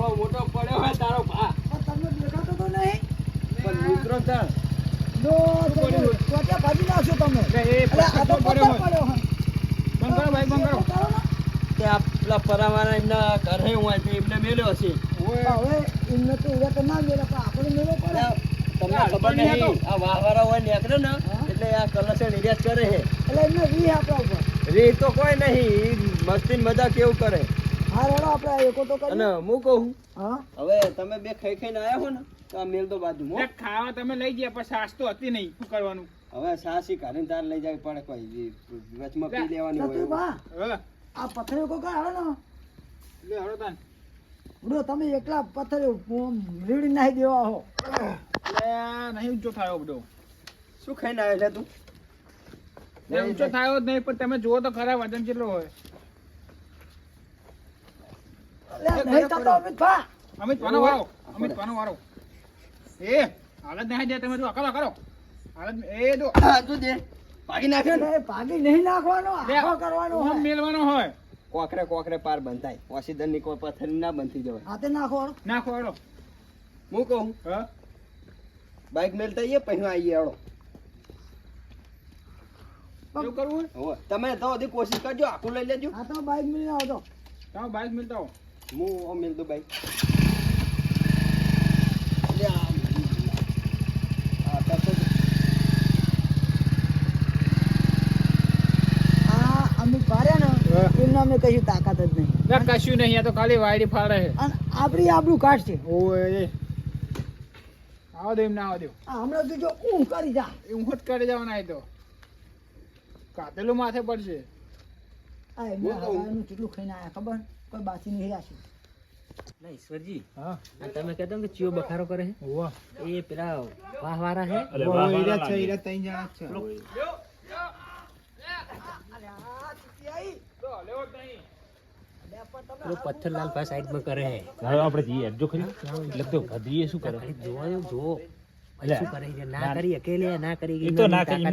એવો મોટો પડ્યો હોય તારો ભા તમને દેખાતો તો નહીં. પણ મિત્રો તાર નો ત્વચા ભાજી નાખશો તમે. એ આ તો પડ્યો હોય. કરો ભાઈ ને. તે આ પેલા પરાવાના એમના ઘરે હું આજે એમને મેલ્યો છે હવે એમને તો એવા તો ના મેળે પણ આપણે મેળો પડે. તમને ખબર નહીં આ વાહવારા હોય નીકળે ને એટલે આ કલશે નિર્યાત કરે છે. એટલે એમને રી આપણા ઉપર. રી તો કોઈ નહીં મસ્તી ને મજા કેવું કરે. હા રેડો આપણે એકો તો અને કરીએ હું કહું હા? હવે તમે બે ખાઈ ખાઈને આયા હો ને તો આ મેલ દો બાજુ એટલે ખાવા તમે લઈ ગયા પણ સાસ તો હતી નહીં. શું કરવાનું? હવે સાસી કાઢીને તાર લઈ જાય પડે કોઈ ઈ વચમાં પી લેવાની હોય સતુ એવું. બા હવે આ પથ્થર એકો કા હાલો ને? લે હળો તાન. બુડો તમે એકલા પથ્થર રીડી નાખી દેવા હો. લે નહીં ઊંચો થયો બધો. શું ખાઈને આવ્યો છે તું? ઊંચો થયો જ નહીં પણ તમે જુઓ તો ખરા વજન કેટલો હોય. નહીં થતો અમિત ભા અમિત પાનો વાળો અમિત પાનો વાળો. એ હાલત નહીં જાય તમે જો કરો કરો. હાલત એ દો તું દે. ભાગી નાખ્યો ને. ભાગી નહીં નાખવાનો આખો કરવાનો હોય. મેલવાનો હોય. કોકરે કોકરે પાર બંધાય. ઓસીદરની કોઈ પથ્થર ના બંધી જવાય. હાથે નાખો નાખો હું કહું? હા. બાઈક મેલતા આવીએ પછી આવીએ હળો એવું કરવું તમે તો કોશિશ કરજો આખું લઈ લેજો. આ તો બાઈક મિલી આવતો તમે બાઈક મિલતા હો હું આમ મેલ દઉં બાઈક લે આમ. હા, તાર તો- આ અમિત ભાર્યા ને હા. અમે કશું તાકાત જ નહીં. કશું નહીં આ તો ખાલી વાયડી ફાડે છે. અને આપણી આબરૂ કાઢશે ઓય એ. આવો દે એમ ના આવો દે. આ હમણાં તું જો ઊંઘ કરી જા. એ ઊંઘ જ કરી જવાના એ તો. કાતેલું માથે પડશે. આ એમને હું કેટલું ખાઈને આયા ખબર? કોઈ બાસી નહીં રાશી ના ઈશ્વરજી હા. તમે કહેતો કે ચિયો બખારો કરે છે? વાહ. એ પેલા વાહ વારા છે ઈરા છે ઈરા તઈ જણા છે. પથ્થરલાલ પાસે સાઈડમાં કરે હે આપણે જઈએ. જો ખરી. લગતો ભદ્રીએ શું કરે? જોવા જ નહીં. ત્રણ જણા થઈને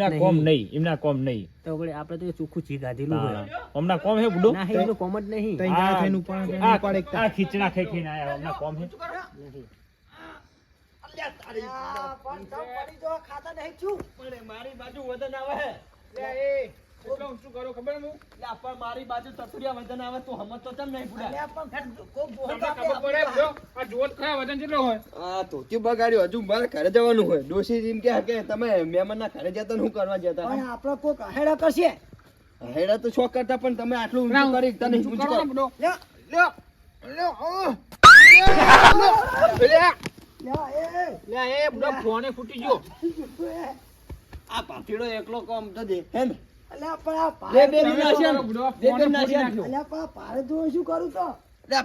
ઉપર આ ઉપાડ એકતા. આ ખીચડા ખાઈ ખાઈને આયા કોમ હે? નહીં પણ મારી બાજુ વજન આવે કેટલું ઊંચું કરો ખબર હું? લે પણ મારી બાજુ તતુરિયા વજન આવે તું હમત તો ચમ નહીં પૂરા અલ્યા પણ કોઈ બોલ તમને આપે ખબર પડે જો આ જોત ખરા વજન કેટલો હોય? આ ધોતી બગાડ્યું હજુ મારે ઘરે જવાનું હોય. ડોશી એમ કે કે તમે મહેમાનના ઘરે જતા ને કરવા જતા પણ આપણે કોક હેડા કરશે. હેડા તો શોખ કરતા પણ તમે આટલું ઊંચું કરી તને ઊંચું કરો લે લે લે લે એ ફોને ફૂટી ગયો. આ પાથીડો એકલો કોમ તો દે હે ને? અલ્યા પણ આ બે બે ને? બે ને? નાખ્યો. અલ્યા પણ આ ભારે શું કરું તો લે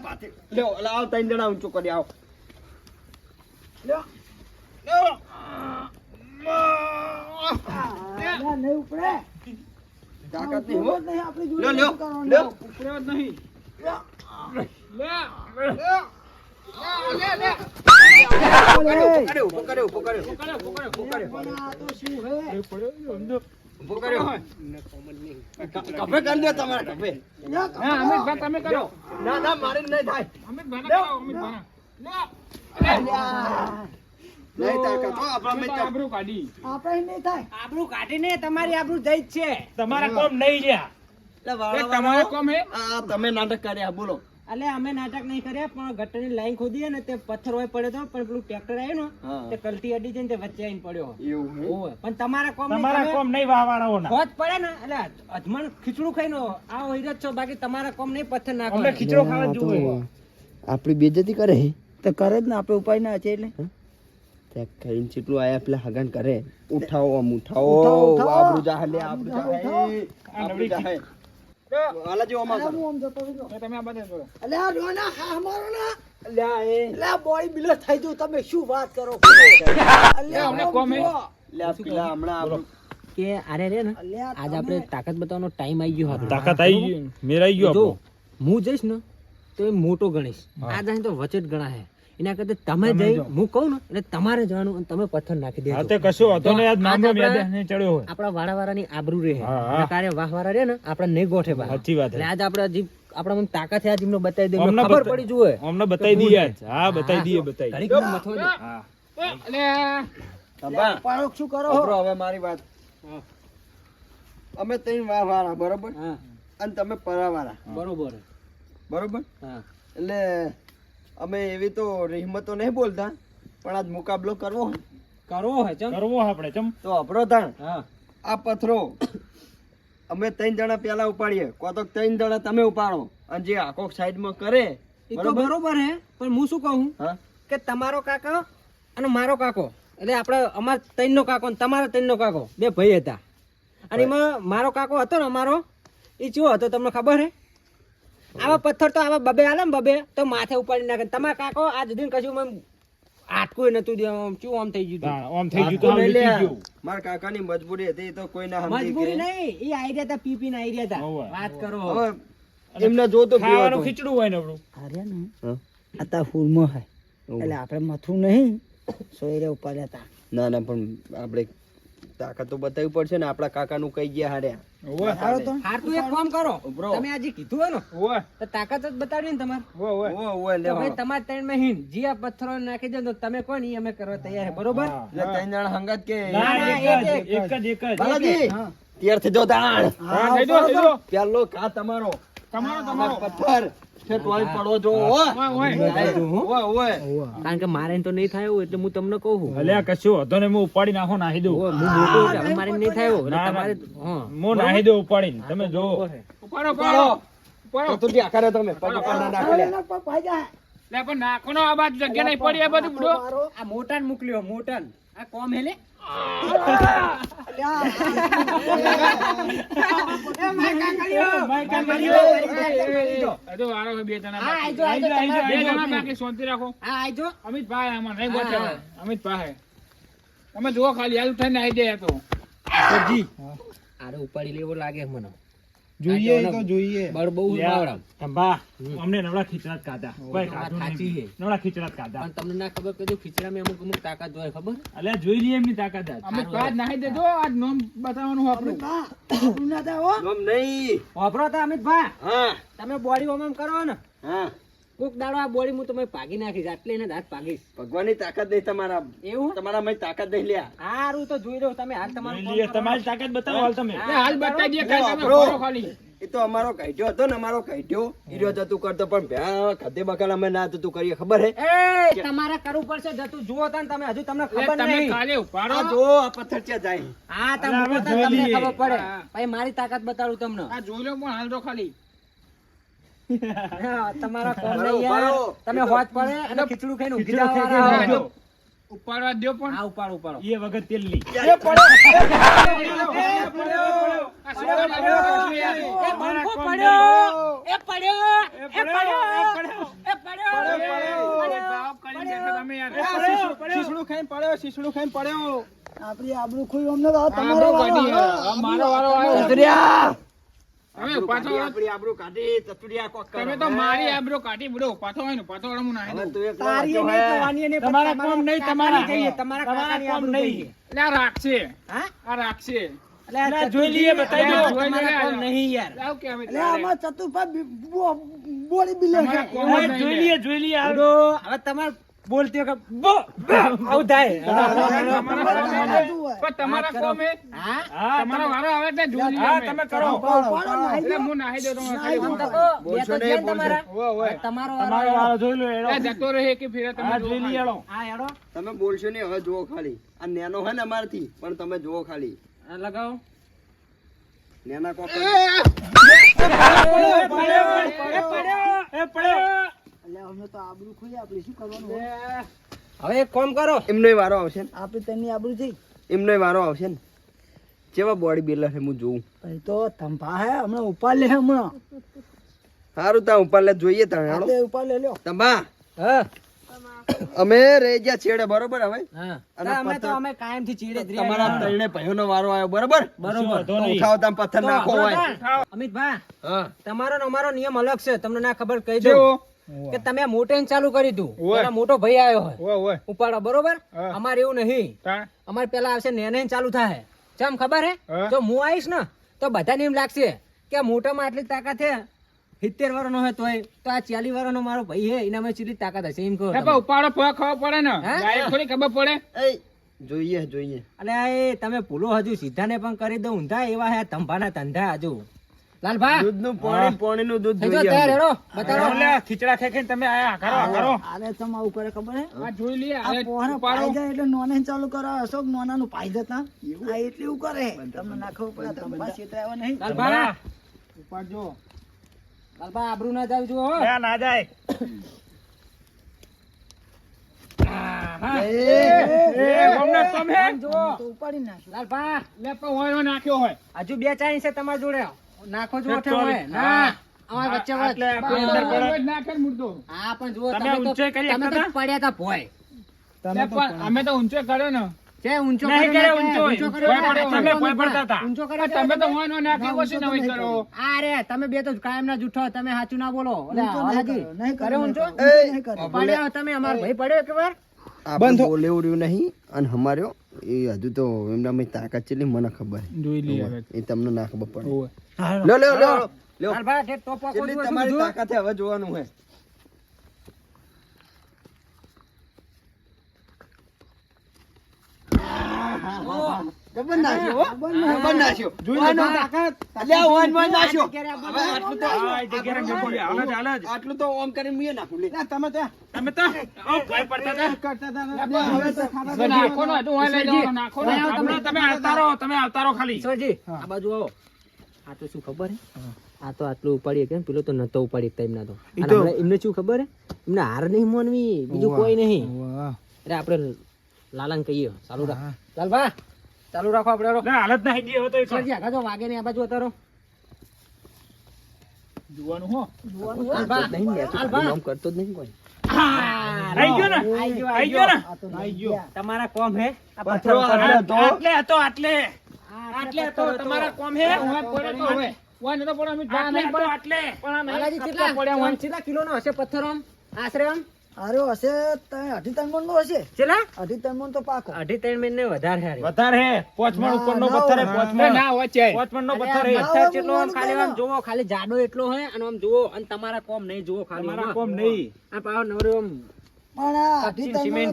લ્યો લે આવો જણા ઊંચું કરી આવો લ્યો લે. અલ્યા નહીં ઉપડે તાકાત નહીં હો નહીં આપણી જોડે લ્યો, લ્યો, શું કરવાનું? લ્યો. ઉપડ્યો જ નહીં લે લે લે લે પકડ્યો પકડ્યો પકડ્યો આ તો શું હે? ઊભો કર્યો. કભે કરી દો તમારે કભે? લ્યો, અમિતભાઈ તમે કરો. ના ના મારે નહીં થાય. અમિતભાઈ કરો અમિતભાઈ તમારી છે. તમારા તમારે તમે નાટક કર્યા બોલો. અલે અમે નાટક નહીં કર્યા પણ ગટરની લાઈન ખોદી ને તે પથ્થર હોય પડ્યો તો પણ પેલું ટ્રેક્ટર આવ્યું ને તે કલટી અડી જઈને તે વચ્ચે આવીને પડ્યો. એવું પણ તમારા કોમ નહીં, તમારા કોમ નહીં વાવાળાઓના. ખોજ પડે ને એટલે અજમણ ખીચડું ખાઈને આ હોય છો બાકી તમારા કોમ નહીં પથ્થર નાખો. નાખો ખીચડો ખાવા જોઈએ આપણી બેજતી કરે તો કરે જ ને આપણે ઉપાય ના છે એટલે. આયા પેલા હગાન કરે. ઉઠાવો આમ ઉઠાવો. આબરૂ જાહે લે આબરૂ જાહે. આબરૂ જાહે. હાલા જેવો આમાં હું જતો રહ્યો. તમે આ બધે કરો અલ્યા, ડોના, હા, અમારો ના. અલ્યા એ. અલ્યા, બોડી બિલ્ડર થઈ ગયું. તમે શું વાત કરો? અમને કોમ. હે? પેલા હમણાં કે અરે રે ને આજ આપણે તાકાત બતાવવાનો ટાઈમ આવી ગયો હતો તાકાત આવી ગઈ મેરાઈ ગયો આપણો. હું જઈશ ને તો એ મોટો ગણીશ. આ જાય તો વચેટ ગણા ગણાય એના કરતા તમે જઈ હું કહું ને એટલે તમારે જવાનું અને તમે પથ્થર નાખી દેજો. તે કશું હતો ને યાદ નામ યાદ નહીં ચડ્યો હોય. આપણા વાળા વાળાની આબરૂ રહે. કારે હા. વાહ વાળા રહે ને આપણે નહીં ગોઠે બા સાચી વાત એટલે આજ આપણે હજી આપણા મને તાકાત છે આજ એમને બતાવી દે ખબર પડી જુએ. અમને બતાવી દઈએ આજ. હા બતાવી દઈએ બતાવી ઘડીક દે. હા. એટલે તંબા શું કરો? હવે મારી વાત. અમે ત્રણ વાહ વાળા બરોબર અને તમે પરાવાળા. બરોબર. બરોબર? હા. એટલે અમે એવી તો રહીમતો નહીં બોલતા પણ આજ મુકાબલો કરવો કરવો હે ચમ. કરવો આપણે ચમ. તો અભરો તાણ હા. આ પથરો અમે ત્રણ જણા પેલા ઉપાડીએ. કો તો ત્રણ જણા તમે ઉપાડો. અને જે આખો સાઈડમાં કરે એ તો બરોબર? હે પણ હું શું કહું? કે તમારો કાકો અને મારો કાકો. એટલે આપણે અમાર ત્રણનો કાકો અને તમારો ત્રણનો કાકો. બે ભાઈ હતા. અને એમાં મારો કાકો હતો ને અમારો એ ચેવો હતો તમને ખબર હે? આવા પથ્થર તો આવા બબે આલે ને બબે તો માથે ઉપાડી નાખે. તમારા કાકો આ સુધી કશું મને આટકું નતું દે આમ ચેવું આમ થઈ ગયું આમ થઈ ગયું તો આમ નહીં ગયું. મારા કાકાની મજબૂરી હતી તો કોઈ ના સમજી મજબૂરી નહીં એ આઈ રહ્યા હતા પી પીને આઈ રહ્યા હતા. વાત કરો. હવે એમને જોતો તો ખાવાનું ખીચડું હોય ને આપણું? અરે ને. હા. આ તા હુરમાં હે. એટલે આપણે મથું નહીં સોયરે ઉપાડ્યા હતા. ના ના પણ આપણે તાકાત તો બતાવવી પડશે ને આપણા કાકાનું કઈ ગયા હાર્યા તો. હાર તું એક કામ કરો. તમે આજે કીધું હોય ને તો તાકાત જ બતાડવી ને તમારે. લે ભાઈ હા. ત્રણ મહિન જે આ પથ્થરો નાખી દે તો તમે કોણ? ઈ અમે કરવા તૈયાર છે બરોબર? હા. એટલે ત્રણ જણ હંગત કે. ના, ના, એક એક જ. એક જ, બાલાજી તૈયાર થઈ જાઓ હા થઈ ગયો પેલો કા તમારો. તમારો તમારો. પથ્થર. જો. કારણ કે મારે તો નહીં થાય એટલે હું તમને કહું અલ્યા કશું હતો ને હું ઉપાડી નાખો નાહી દઉં. હું મોટો મારે નહીં થાય એવું. એટલે ના, ના. તમારે હા. હું નાહી દઉં ઉપાડીને. તમે જોવો ઉપાડો. ઉપાડો ઉપાડો. તો તું આખરે તમે. પણ જા. નાખો આ બાજુ જગ્યા નહીં પડી આ બધું આ મોટાને મોકલ્યો મોટા આ કોમ હેલે હજુ વારો છે બે જણા હા, બાકી. આઈજો, આઈજો, બે તમારે જણા બાકી શાંતિ રાખો હા આઈજો અમિત ભાઈ તમે જુઓ ખાલી હાલ થઈને આવી જાય તો અરે ઉપાડી લેવો લાગે મને જોઈએ તો જોઈએ. બળ બહુ. અંબા અમને નવડા ખીચડા જ ખાધા. કોઈ ખાધું સાચી છે. નવડા ખીચડા જ ખાધા. પણ તમને ના ખબર કે જો ખીચડામાં અમુક અમુક તાકાત હોય ખબર? અલ્યા જોઈ લઈએ એમની તાકાત અમે ભાઈ નાહી દેજો આજ નોમ બતાવવાનું આપણું. તું ના જા નોમ નહીં. વાપરો તો અમિતભાઈ. હા. તમે બોડી ઓમ કરો ને. હા. કોક દાડો આ બોડી હું તમે ભાગી નાખીશ આટલે એને હાથ ભાગીશ ભગવાનની તાકાત નહીં તમારા એવું? તમારા મેં તાકાત નહીં લ્યા. સારું તો જોઈ રહ્યો તમે હાલ તમારું તમારી તાકાત બતાવો હાલ તમે. હાલ બતાવી ખાલી તમે એ તો અમારો કાઢ્યો હતો ને અમારો કાઢ્યો હીરો જતું કરતો પણ ભ્યા ખાતે બકાલ અમે ના જતું કરીએ ખબર હે? એ તમારે કરવું પડશે જતું જુઓ તા તમે હજુ તમને ખબર તમે નહીં. ખાલી ઉપાડો. જો આ પથ્થર છે જાય. હા તમે જોઈ તમને ખબર પડે. ભાઈ મારી તાકાત બતાડું તમને. આ જોઈ લો પણ હાલ તો ખાલી. તમારા કોણ નહીં યાર. તમે હોત પડે અને ખીચડું ખાઈને ઊંઘી ખીચડું જવા. ઉપાડવા દો પણ. આ ઉપાડ ઉપાડો. એ વગર તેલ લી એ લાગ્યો એ પડ્યો એ પડ્યો એ પડ્યો. એ પડ્યો. અરે બાપ કરીને બેઠા શીશડું ખાઈને પડ્યો શીશડું ખાઈને પડ્યો. આપણી આબરૂ ખોઈ અમને તમારો વારો મારો વારો આવ્યો. ચતુરિયા પાછો વળો. આબરૂ કાઢી ચતુરિયા કોક તમે તો મારી આબરો કાઢી બુડો પાછો હોય ને પાછો હું નાહી તું એકલો તારી વાંચ્યો નહીં હે. કહેવાની નહીં, પણ તમારા તમારા કોમ નહીં, કાકાની કહીએ, તમારા તમારા કાકાની આબરૂ નહીં. એટલે રાખશે હા? આ રાખશે એટલે જોઈ લઈએ, બતાવી દો. તમારા તમારા કોમ નહીં યાર લાવ કે અમે એટલે આમાં ચતુરભાઈ બી- બોડી બિલ્ડર તમારા છે. કોમ જ હવે જોઈ લઈએ જોઈ લઈએ હવે તમારે બોલતી વખત બો આવું થાય. તમારા તમારે કોમ તમારા હા? હા તમારો વારો આવે એટલે જોઈ હા તમે કરો. એટલે હું નાહી દઉં તમે ખાલી આમ તો બે તો બોલશો છે ને તમારા. તમારો તમારો વારો જોઈ લો એડો. જતો રહે કે ફેરે તમે જોઈ લી એડો. હા એડો. તમે બોલશો ને હવે જુઓ ખાલી. આ નેનો હે ને અમારથી પણ તમે જુઓ ખાલી. આ લગાવો. નેના કોક એટલે તો આબરૂ ખોઈ આપણી શું કરવાનું હવે એક કામ કરો. એમનોય વારો આવશે ને. આપણે તેની આબરૂ થઈ એમનોય વારો આવશે ને. કેવા બોડી બિલ્ડર છે હું જોઉં. ભાઈ તો થંભા હે હમણાં ઉપાડ લે હમણાં. સારું તા ઉપર લે જોઈએ તા હાલો. ઉપાડ લે લ્યો. તંબા હા. અમે રહી ગયા છેડે બરોબર હવે? અમે તો અમે કાયમથી ચીડે. તમારા ત્રણે ભાઈઓનો વારો આવ્યો બરોબર? બરોબર. ઉઠાવો તમે પથ્થર નાખો હોય ના. અમિતભાઈ હા. તમારો અમારો નિયમ અલગ છે તમને ના ખબર કહી દઉં. જેવો. કે તમે મોટેન ને ચાલુ કરી તું પેલા મોટો ભાઈ આવ્યો હોય. ઉપાડો બરોબર? અમારે એવું નહીં. અમારે પેલા આવશે નેને ચાલુ થાય. ચમ ખબર હે? જો હું આવીશ ને તો બધાને એમ લાગશે કે મોટામાં આટલી તાકાત છે સિત્તેર વાળો હોય તોય. તો આ ચાલી વાળો મારો ભાઈ હે એના એનામાં ચીલી તાકાત હશે એમ કહો ઉપાડો ફોય ખબર પડે ને? થોડી ખબર પડે? જોઈએ જોઈએ. અલે આ તમે ભૂલો હજુ સીધાને પણ કરી દો ઊંધા એવા હે ધંભાના ધંધા હજુ. લાલભા દૂધનું પાણી પાણીનું દૂધ જોઈએ તૈયાર હેડો બતાવો. એટલે ખીચડા ખાઈ તમે આયા કરો કરો આને તમે આવું ખબર હે? આ જોઈ લઈએ આ હવે પોહરા જાય એટલે નોને ચાલુ કરો. અશોક નોનાનું પાઈ જતા આ એટલે કરે તમને ના પડે તમે પાસે આવ્યા નહીં. લાલભા ઉપાડજો. લાલભા આબરૂ ના જાવ જુઓ ના ના જાય. એ ગોમના તમે. આમ જુઓ તો ઉપાડી નાખ્યો. લાલભા લે પણ હોય નાખ્યો હોય. હજુ બે ચાઈ છે તમારા જોડે. નાખો જો એક ઓઠે ચોરી. હોય ના અમાર વચ્ચે વચ્ચ. આટલે કોઈ અંદર પડે. રોજ નાખે ને મુર્દો હા પણ જુઓ તમે તમે કરી તમે તો પડ્યા તા ભોય લે અમે તો ઊંચો કર્યો ને છે ઊંચો કર્યો ઊંચો. ઊંચો કર્યો ભોય ને, પડે, તમે ઊંચો પડતા હતા. ઊંચો કર્યો તમે તો હોય નો નાખી પછી નવી કરો અરે તમે બે તો કાયમ ના જૂઠો તમે સાચું ના બોલો ઊંચો નહીં. કર્યો, ઊંચો? નહીં કર્યો. પડ્યા તમે અમાર ભાઈ પડ્યો એકવાર આપણે બોલેવડ્યું નહીં અને હમાર્યો. એ હજુ તો એમના મેં તાકાત છે મને ખબર. જોઈ લે એ તમને ના ખબર પડે. લો લો લો લો તમારી. તાકાત હવે જોવાનું છે જબર નાખ્યો જબર નાખ્યો વાનો તાકાત અલ્યા વાન વાન નાખ્યો આટલું તો આ જગ્યાએ જગ્યાએ હાલો જ, હાલો જ. આટલું તો ઓમ કરીને મેં નાખું લે. તમે ત્યાં તમે તો ઓ, ભોય પડતા હતા. હવે નાખો ને, હજુ હોય લઈ જવાનો, નાખો ને. તમે આવતા તમે આવતા ખાલી. ઈશ્વરજી, આ બાજુ આવો. આ તો શું ખબર હે? આ તો આટલું ઉપાડી કે પેલો તો નતો ઉપાડી શકતા એમના તો. એમને શું ખબર હે? એમને હાર નહીં માનવી. બીજું કોઈ નહીં. એટલે આપણે લાલાને કહીએ. ચાલુ રાખ લાલભા ચાલુ રાખો આપણે ના, હાલત ના હેડી હવે તો સર તો. ઈશ્વરજી, આગળ જો વાગે ને આ બાજુ અતારો જોવાનું હો. લાલભા, નહીં લેતો આમ કરતો જ નહીં કોઈ. આઈ ગયો ને. આઈ ગયો, આઈ ગયો. ને. આ તો નહીં ગયા. તમારા કોમ હે? આ પથ્થર આટલે હતો. આટલે આટલે. હતો તમારા કોમ હે? હવે પડે તો હવે. હોય તો પડે, અમે જા આટલે નહીં હતો પડે. આટલે. પણ આ નહીં કેટલા પડ્યા. આમ કેટલા હશે પથ્થર આમ? આશરે આમ? અરે હશે અઢી ત્રણ મણ નો હશે. કેટલા અઢી ત્રણ મણ તો પાક. અઢી ત્રણ મહિને વધારે હારી. વધારે હે? ના, પથ્થર હે ના અરે પથ્થર હે. પથ્થર કેટલો આમ ખાલી આમ ખાલી જાડો એટલો હે અને આમ જુઓ અને તમારા કોમ નહીં જોવો ખાલી. તમારા કોમ નહીં. આ નવરો આમ પણ અઢી ત્રણ મણ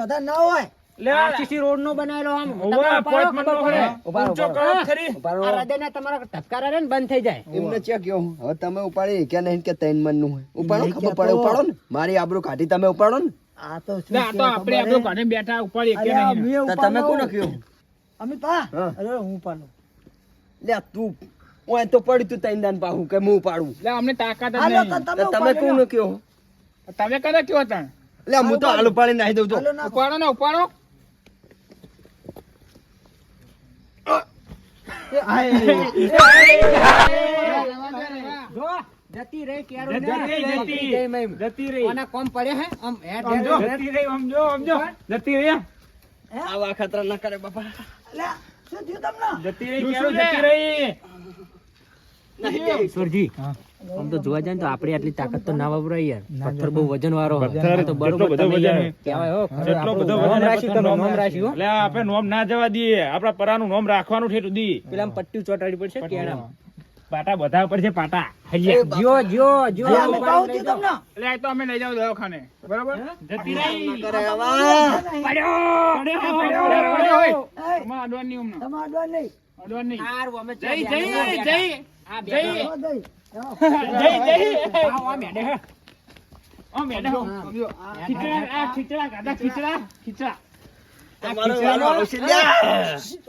વધારે ના હોય. આરસીસી રોડ નો બનાવેલો આમ. ઓવા, તમે ઉપાડો, પોચમણનો ખબર પડે. હે. ઊંચો કરો ખરી આ હૃદયના તમારા ધબકારા ને બંધ થઈ જાય. એમને ચેક કેવું હવે તમે ઉપાડી કે નહીં કે ત્રણ મનનું ઉપાડો ખબર પડે ઉપાડો ને. મારી આબરૂ કાઢી તમે ઉપાડો ને. આ તો તો આપણે બેઠા કે નહીં. તમે કોને કયો? અમે પા અરે હું પાડું લે તું ઓય તો પડી તું તૈન દાન પાહું કે હું પાડું લે, અમને તાકાત નહીં. તો તો તમે કોને. કયો? તમે કદાચ કયો હતા લે હું તો આલુ ઉપાડી નાખી દઉં છું ઉપાડો ને ઉપાડો. જતી રહી કેરો જતી રહી, જતી. જય મહિમ. જતી રહી આના કોમ પડે હે આમ હેડ સમજો હેડ હેડ. જતી રહી સમજો સમજો જતી રહી આવા ખતરા ના કરે બાપા શું થયું તમને જતી રહી કેરો જતી રહી ઈશ્વરજી આમ તો જોવા જાય તો આપણી આટલી તાકાત તો ના વપરાય યાર. પથ્થર બહુ વજન વાળો તો બરોબર બધો વજન કહેવાય હો, ખરું બધો વજન રાશી પથ્થર નોમ નોમ હો. એટલે આપણે નોમ ના જવા દઈએ. આપણા પરાનું નોમ રાખવાનું છે દી. પેલા પટ્ટી ચોટાડી પડશે કેળામાં. પાટા બધા ઉપર છે પાટા. છું જાઓ. તમને. એટલે તો અમે લઈ જાવ દવાખાને. બરાબર? જતી રહી. પડ્યો. પડ્યો પડ્યો હોય. એ, અમારે નહીં હમણાં. તમે અડવા નહીં. અડવાન નહીં. હારું, અમે જય ચાલ્યા. જય જય આવો, આ મેડે હે. ઓ મેડમ સમજો. ખીચડા આ ખીચડા ગાધા ખીચડા ખીચડા.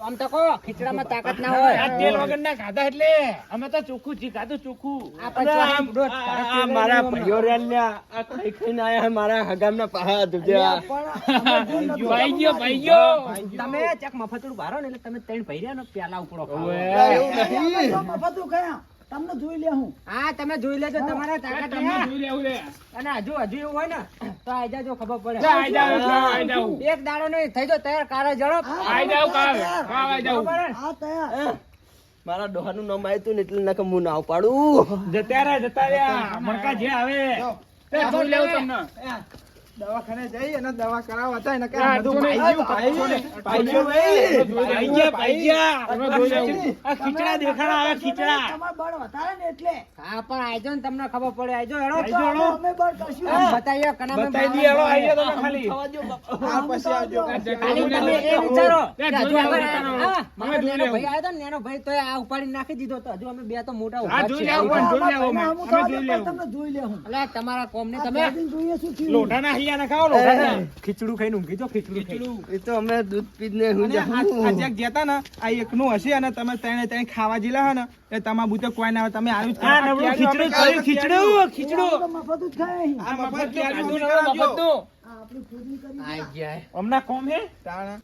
આમ તો ખીચડામાં તાકાત ના હોય તેલ વગર ના ખાધા એટલે અમે તો ચોખ્ખું જી ખાધું ચોખ્ખું આ પછી આ- આમ દોઢ આ- તારા આ તેલ મારા લઈને ભાઈઓ રહ્યા ખાઈ ખાઈને આયા મારા હગામના પાહા દુજ્યા. પણ અમે જોઈ નતું. ભાઈ ગયો ભાઈ ગયો તમે ચક ભારો ને એટલે તમે ત્રણ ભર્યા ને પ્યાલા ઉપડો ખાઓ. ઓવે. તમને જોઈ લે હું. હા તમે જોઈ લેજો તમારા તાકાત તમને જોઈ લેવું લે. અને હજુ હજુ એવું હોય ને તો આઈ જાજો ખબર પડે. આઈ જાઓ, આઈ જાઓ. એક દાડો નહીં થઈ જો તૈયાર કારે ઝડપ આઈ જાઓ કારે હા આઈ જાઓ. હા તૈયાર. મારા ડોહાનું નામ આવ્યું તું ને એટલે નકમ હું ના પાડું. જતા રહ્યા જતા રહ્યા. મણકા જે આવે. તે જોઈ લેવું તમને. દવાખાને જઈ અને દવા કરાવવા હતા એને કે બધું પાઈ ગયું, પાઈ ગયું ને. પાઈ ગયા, પાઈ ગયા. તમે જોઈ લેવું. આ ખીચડા દેખાડા આવે ખીચડા તમારે બળ વધારે ને એટલે હા પણ આજો ને તમને ખબર પડે આજો એડો તો અમે અમે બળ કરશું આમ બતાવીએ કના બતાઈ દી એડો આઈ તમે ખાલી. આ પછી આજો ખાલી તમે એ વિચારો હજુ જોઈ અમારે- લેવું. જોઈ નાનો ભાઈ આયો તો નેનો ભાઈ તો આ ઉપાડી નાખી દીધો તો હજુ અમે બે તો મોટા ઊભા જોઈ. લેવું. અમારા જોઈ લેવું અમે. અમે જોઈ પણ લેવું. તમને જોઈ લેવું એટલે તમારા કોમ ને તમે જોઈએ શું થયું? લોઢાના હૈયાના ખાઓ, લોઢાના. ખીચડું ખાઈને ઊંઘી જો ખીચડું ખાઈને. એ તો અમે દૂધ પીને હું અને આ- આ જ્યાંક જતા ને આ એકનું હશે અને તમે ત્રણે ત્રણ ખાવા જેલા હે ને એ તમારા બુતે કોઈ ના તમે આવ્યું જ ખીચડું ખીચડું ખીચડું ખીચડું, ખીચડું. મફત જ ખાય. આ મફત ખોદણી કરી આઈ ગયા. હમણાં કોમ હે? તાણે.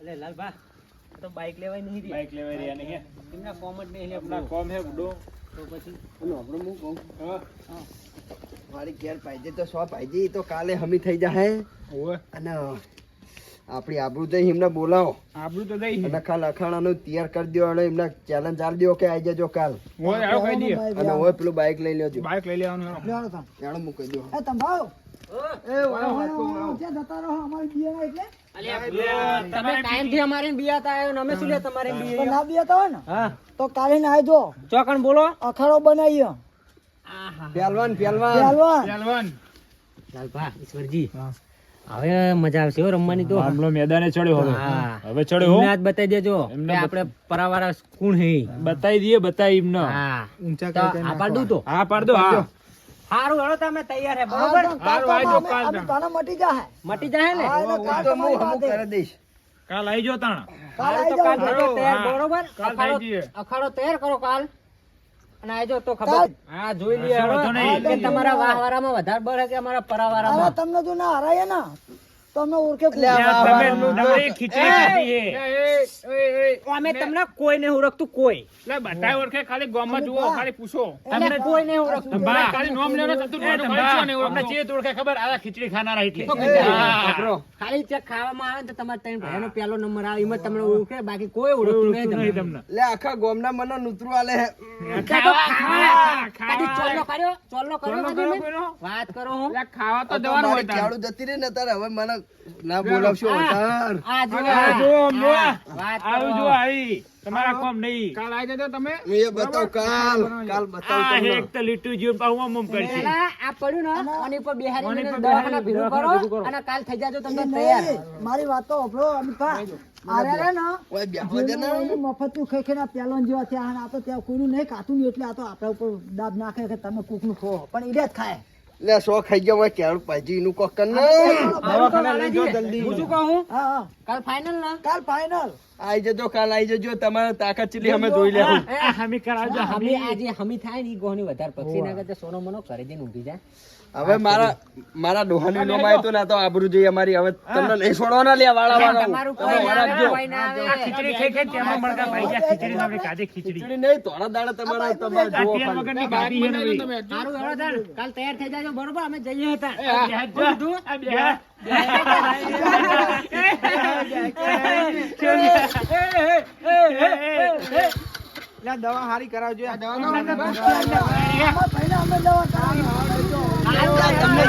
અલે લાલભા, તો બાઈક લેવાય નહીં બાઈક લેવાય રહ્યા નહીં એમના કોમ જ નહીં લે કોમ હે બુડો. તો પછી હું કહું? હા. મારી ઘેર પાઈજે તો સો પાઈજે તો કાલે હમી થઈ જાય અને આપણી આબરૂ જઈ એમને બોલાવો. આબરૂ તો દઈ અને ખાલ અખાણાનું તૈયાર કરી દો અને એમને ચેલેન્જ આલી દો કે આવી જજો કાલ. અને હવે પેલું બાઈક લઈ લેજો. બાઈક લઈ લેવાનું. જાણો મૂકી દો એ તંબાઓ. એ વાળો તો જતા રહો અમારી બિયાના એટલે. અલ્યા, તમે ટાઈમથી અમારે બિયાતા આવ્યો અમે શું લે તમારે બિયા ના બિયાતા હોય ને. તો કાલે ના આવજો ચોકણ બોલો. અખાડો બનાવીએ. આહા. પહેલવાન પહેલવાન પહેલવાન પહેલવાન. લાલભા ઈશ્વરજી. હવે મજા આવશે હો રમવાની તો. મામલો મેદાને ચડ્યો હવે. હવે ચડ્યો હો. આજ બતાવી દેજો. એમને કે આપણે પરાવારા કોણ હે? બતાવી દઈએ બતાવી એમને. હા. ઊંચા કરી આ પાડું તો. હા પાડ દો હા હારું હેડો તમે તૈયાર હે બરોબર? હારું, આવજો કાલ તને મટી જાય મટી જાય ને? હું તો હું હમું કરી દઈશ. કાલ આવી જો તાણ. કાલ તો કાલ તૈયાર બરોબર? કાલ અખાડો જઈએ. અખાડો તૈયાર કરો કાલ. અને આવજો તો ખબર હા જોઈ લઈએ. કે તમારા વાહવારામાં વધારે બળ કે અમારા પરાવારામાં? તમને જો ના હરાય ને તો અમે ઓળખે ખીચડી. અમે તમને કોઈ નહીં ઓળખતું કોઈ. એટલે બધાય ઓળખે ખાલી ગામમાં જુઓ ખાલી પૂછો. તમને કોઈ નહીં ઓળખતું તમે ખાલી નામ લેવાનો પાડો ખાલી ઓળખે જે ઓળખે ખબર આ ખીચડી ખાનારા એટલે. ખાલી ચેક ખાવામાં આવે તો તમારે ત્રણ ભાઈનો પહેલો નંબર આવે એમાં તમને ઓળખે બાકી કોઈ ઓળખતું નહીં તમને. એટલે આખા ગામના મને નુતરું આલે? વાત કરો ખાવા તો જવાનું હોય તારે. જતી રહી ને તારે હવે મને ના બોલાવશો આવજો. આવું તમારા કોમ નહીં. કાલ આવી જજો તમે. એ બતાવ કાલ કાલ બતાવ આ તમને. એક તો લીટું જીવ પાછું આમ આમ આ પડ્યું ને આની પર બેહારી આની દવાખાના બેહારી ભેગું દવાખાના ભેગું કરો. કરો. અને કાલ થઈ જાજો તમને નહીં, તૈયાર. મારી વાત તો. આરે રે ને ઓય બેહવા દે ને. જેનું મફતનું ખાઈ ખાઈને આ જેવા ત્યાં અને આ તો ત્યાં કોઈનું નહીં કાતું નહીં એટલે આ તો આપણા ઉપર દાબ નાખે કે તમે કોકનું ખો. પણ ઈ જ ખાય. લે સો ખાઈ ગયો હોય કેળ પાજી નું કોક કર લઈ જો જલ્દી હું શું કહું હા? હા કાલ ફાઇનલ ના? કાલ ફાઇનલ આઈ જજો કાલ આઈ જજો. તમારે તાકાત ચીલી અમે જોઈ લે. હમી કરાવજો હમી આજે હમી થાયની ગોની વધારે પક્ષી. ના કરતા સોનો મનો કરી દે ઊંઘી જાય હવે મારા મારા ડોહાની નો હતું ને તો આબરૂ જોઈએ અમારી હવે તમને નહીં છોડવાના લ્યા વાળા વાળા તમારું કોઈ આવે. ખીચડી ખાઈ ખાઈ તેમાં મળતા ભાઈ જા ખીચડી આપણે કાઢી ખીચડી ખીચડી નહીં તોડા દાડા તમારા તમારે જો ખાલી. વગરની ગાડી છે ને ભાઈ. સારું હેડો તાણ. કાલ તૈયાર થઈ જાજો બરોબર અમે જઈએ હતા આ બે આ. દવા હારી કરાવજો આ દવા અમે દવા. તમને